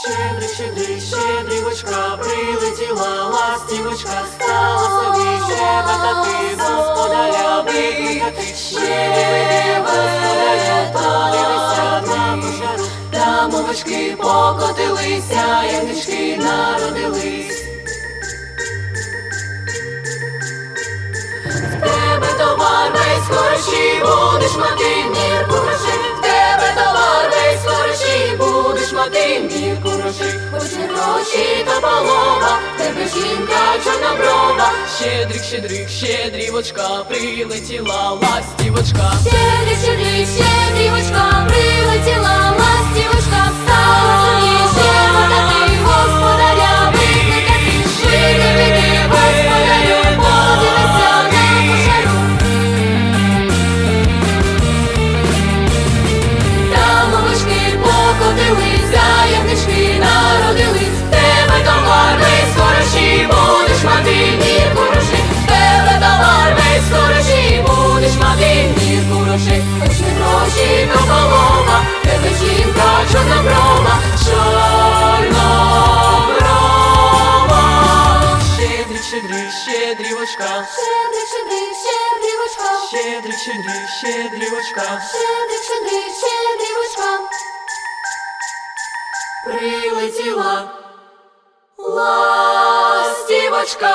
Щедрий, щедрий, щедрівочка, прилетіла, ластівочка, стала собі щебетати, господаря викликати, щебетати, господаря та дивися на пожар, та мовочки покотилися, ягнички народились. В тебе товар весь будеш мати. Грошей. ночі то полова, тебе жінка чорноброва. Щедрик, щедрик, щедрівочка, прилетіла ластівочка. Щедрик, щедрик, щедрівочка, Полова, в тебе жінка чорноброва, чорноброва. Щедрик, щедрик, щедрівочка, Щедрик, щедрик, щедрівочка, щедрик, щедрик, щедрівочка. щедрик, щедрик, щедрівочка. Прилетіла ластівочка.